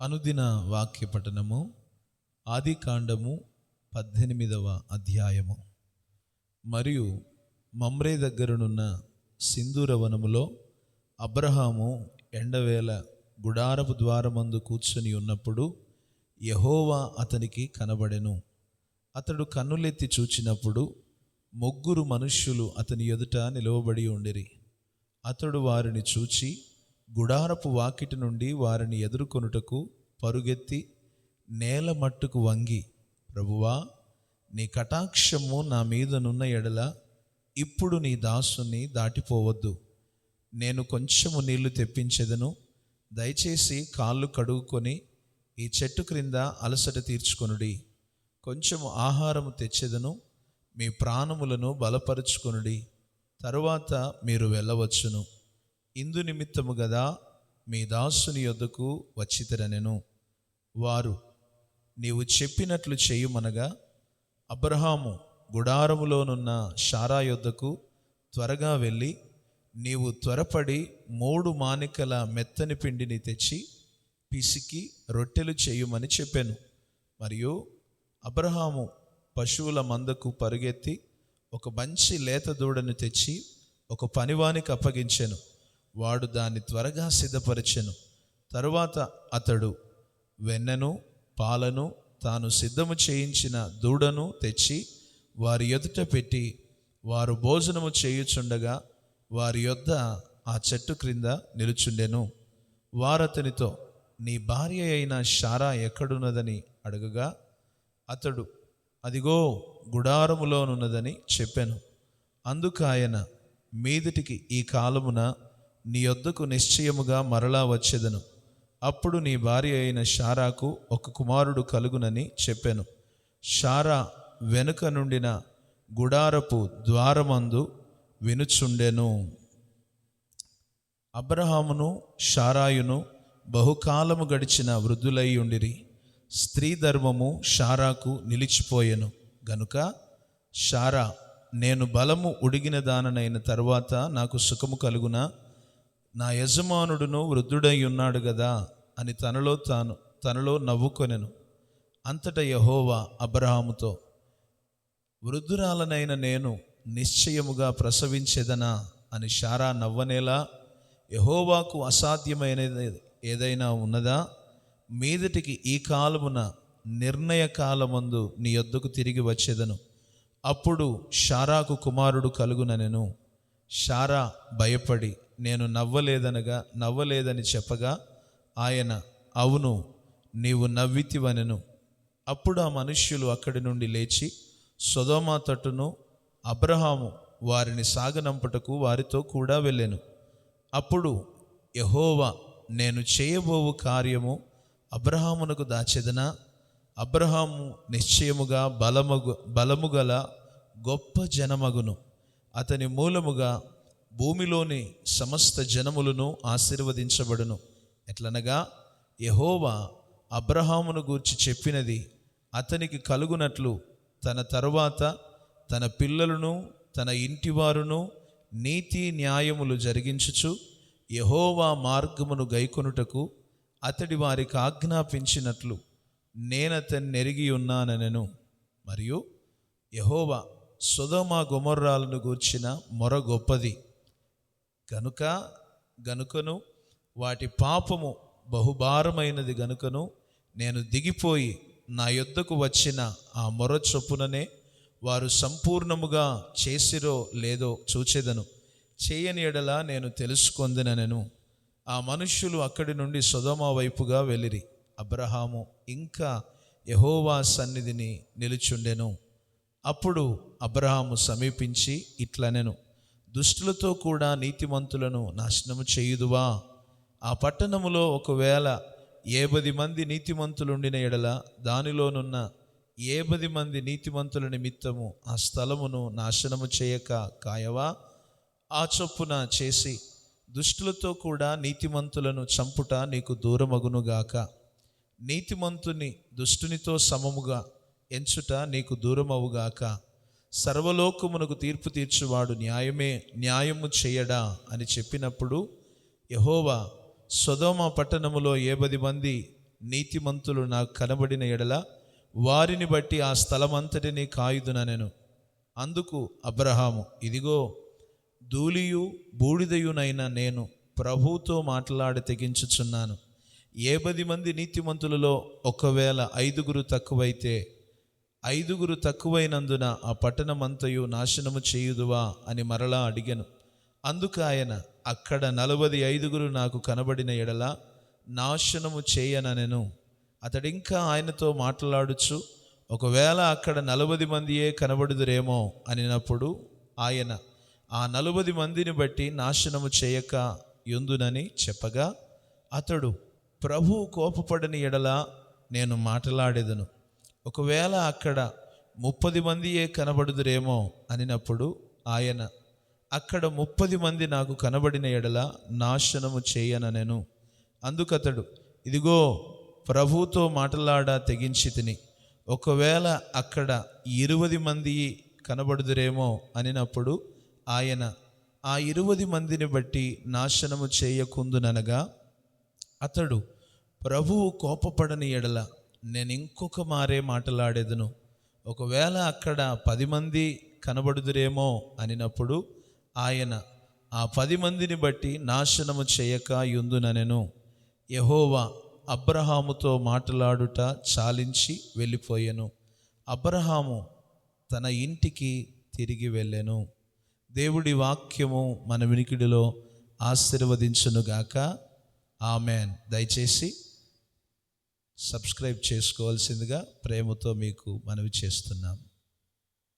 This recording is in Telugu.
అనుదిన వాక్య పఠనము ఆది కాండము పద్దెనిమిదవ అధ్యాయము. మరియు మమ్రే దగ్గరనున్న సింధూర వనములో అబ్రహాము ఎండవేళ గుడారపు ద్వారమందు కూర్చొని ఉన్నప్పుడు యహోవా అతనికి కనబడెను. అతడు కన్నులెత్తి చూచినప్పుడు ముగ్గురు మనుష్యులు అతని ఎదుట నిలవబడి ఉండిరి. అతడు వారిని చూచి గుడారపు వాకిటి నుండి వారిని ఎదుర్కొనుటకు పరుగెత్తి నేల మట్టుకు వంగి ప్రభువా నీ కటాక్షము నా మీదనున్న ఎడల ఇప్పుడు నీ దాసుని దాటిపోవద్దు. నేను కొంచెము నీళ్ళు తెప్పించెదను. దయచేసి కాళ్ళు కడుగుకొని ఈ చెట్టు క్రింద అలసట తీర్చుకొనుడి. కొంచెము ఆహారము తెచ్చెదను. మీ ప్రాణములను బలపరుచుకొనుడి. తరువాత మీరు వెళ్ళవచ్చును. ఇందు నిమిత్తము గదా మీ దాసుని యొద్దకు వచ్చితరనెను. వారు నీవు చెప్పినట్లు చేయుమనగా అబ్రహాము గుడారములోనున్న షారా యొద్దకు త్వరగా వెళ్ళి నీవు త్వరపడి మూడు మానికల మెత్తని పిండిని తెచ్చి పిసికి రొట్టెలు చేయుమని చెప్పాను. మరియు అబ్రహాము పశువుల మందకు పరుగెత్తి ఒక మంచి లేత దూడను తెచ్చి ఒక పనివానికి అప్పగించాను. వాడు దాన్ని త్వరగా సిద్ధపరిచెను. తరువాత అతడు వెన్నను పాలను తాను సిద్ధము చేయించిన దూడను తెచ్చి వారి ఎదుట పెట్టి వారు భోజనము చేయుచుండగా వారి యొద్ద ఆ చెట్టు క్రింద నిలుచుండెను. వారతనితో నీ భార్య అయిన షారా ఎక్కడున్నదని అడగగా అతడు అదిగో గుడారములోనున్నదని చెప్పాను. అందుకు ఆయన మీదిటికి ఈ కాలమున నీ యొద్దకు నిశ్చయముగా మరలా వచ్చేదను. అప్పుడు నీ భార్య అయిన షారాకు ఒక కుమారుడు కలుగునని చెప్పాను. షారా వెనుక నుండిన గుడారపు ద్వారమందు వినుచుండెను. అబ్రహామును షారాయును బహుకాలము గడిచిన వృద్ధులై ఉండిరి. స్త్రీ ధర్మము షారాకు నిలిచిపోయెను. గనుక షారా నేను బలము ఉడిగిన దాననైన తరువాత నాకు సుఖము కలుగునా? నా యజమానుడును వృద్ధుడై ఉన్నాడు కదా అని తనలో తాను తనలో నవ్వుకొనెను. అంతటా యహోవా అబ్రహాముతో వృద్ధురాలనైన నేను నిశ్చయముగా ప్రసవించేదనా? అని షారా నవ్వనేలా యహోవాకు అసాధ్యమైనది ఏదైనా ఉన్నదా? మీదటికి ఈ కాలమున నిర్ణయ కాలమందు నీ యొద్దకు తిరిగి వచ్చేదను. అప్పుడు షారాకు కుమారుడు కలుగుననెను. షారా భయపడి నేను నవ్వలేదనగా నవ్వలేదని చెప్పగా ఆయన అవును నీవు నవ్వితివనెను. అప్పుడు ఆ మనుష్యులు అక్కడి నుండి లేచి సొదోమా తట్టును అబ్రహాము వారిని సాగనంపుటకు వారితో కూడా వెళ్ళాను. అప్పుడు యహోవా నేను చేయబోవు కార్యము అబ్రహామునకు దాచెదనా? అబ్రహాము నిశ్చయముగా బలమగు బలము గల గొప్ప జనమగును. అతని మూలముగా భూమిలోని సమస్త జనములను ఆశీర్వదించబడును. ఎట్లనగా యహోవా అబ్రహామును గూర్చి చెప్పినది అతనికి కలుగునట్లు తన తరువాత తన పిల్లలను తన ఇంటివారును నీతి న్యాయములు జరిగించుచు యహోవా మార్గమును గైకొనుటకు అతడి వారికి ఆజ్ఞాపించినట్లు నేనతన్ని నెరిగి ఉన్నానెను మరియు యహోవా సుధమ గుమర్రాలను గూర్చిన మొర గొప్పది. గనుక గనుకను వాటి పాపము బహుభారమైనది గనుకను నేను దిగిపోయి నా యొద్దకు వచ్చిన ఆ మొర చొప్పుననే వారు సంపూర్ణముగా చేసిరో లేదో చూచెదను. చేయని ఎడల నేను తెలుసుకొందిననెను. ఆ మనుష్యులు అక్కడి నుండి సుధమ వైపుగా వెళ్ళిరి. అబ్రహాము ఇంకా యహోవా సన్నిధిని నిలుచుండెను. అప్పుడు అబ్రహాము సమీపించి ఇట్లనెను దుష్టులతో కూడా నీతిమంతులను నాశనము చేయుదువా? ఆ పట్టణములో ఒకవేళ ఏబది మంది నీతిమంతులుండిన ఎడల దానిలోనున్న ఏబది మంది నీతిమంతుల నిమిత్తము ఆ స్థలమును నాశనము చేయక కాయవా? ఆ చొప్పున చేసి దుష్టులతో కూడా నీతిమంతులను చంపుట నీకు దూరమగునుగాక. నీతిమంతుని దుష్టునితో సమముగా ఎంచుట నీకు దూరమవుగాక. సర్వలోకమునకు తీర్పు తీర్చువాడు న్యాయమే న్యాయము చేయడా అని చెప్పినప్పుడు యహోవా సొదోమ పట్టణములో ఏ పది మంది నీతిమంతులు నాకు కనబడిన ఎడల వారిని బట్టి ఆ స్థలమంతటిని కాయుదుననెను అందుకు అబ్రహాము ఇదిగో ధూళియు బూడిదయునైన నేను ప్రభువుతో మాట్లాడి తెగించుచున్నాను. ఏ పది మంది నీతిమంతులలో ఒకవేళ ఐదుగురు తక్కువైతే ఐదుగురు తక్కువైనందున ఆ పట్టణమంతయు నాశనము చేయుదువా అని మరలా అడిగాను. అందుకు ఆయన అక్కడ నలభై ఐదుగురు నాకు కనబడిన ఎడల నాశనము చేయననెను. అతడింకా ఆయనతో మాట్లాడుచు ఒకవేళ అక్కడ నలభై మందియే కనబడుదురేమో అనినప్పుడు ఆయన ఆ నలభై మందిని బట్టి నాశనము చేయక ఎందునని చెప్పగా అతడు ప్రభు కోపపడని ఎడల నేను మాట్లాడేదను. ఒకవేళ అక్కడ ముప్పది మందియే కనబడుదురేమో అనినప్పుడు ఆయన అక్కడ ముప్పది మంది నాకు కనబడిన ఎడల నాశనము చేయననెను అందుకతడు ఇదిగో ప్రభుతో మాటలాడ తెగించి తిని. ఒకవేళ అక్కడ ఇరువది మంది కనబడుదురేమో అనినప్పుడు ఆయన ఆ ఇరువది మందిని బట్టి నాశనము చేయకుందుననగా అతడు ప్రభువు కోపపడని ఎడల నేను ఇంకొక మారే మాట్లాడేదను. ఒకవేళ అక్కడ పది మంది కనబడుదురేమో అనినప్పుడు ఆయన ఆ పది మందిని బట్టి నాశనము చేయక యుందుననెను యహోవా అబ్రహాముతో మాట్లాడుట చాలించి వెళ్ళిపోయాను. అబ్రహాము తన ఇంటికి తిరిగి వెళ్ళాను. దేవుడి వాక్యము మన వినికిడిలో ఆశీర్వదించునుగాక. ఆమెన్. దయచేసి సబ్స్క్రైబ్ చేసుకోవాల్సిందిగా ప్రేమతో మీకు మనవి చేస్తున్నాం.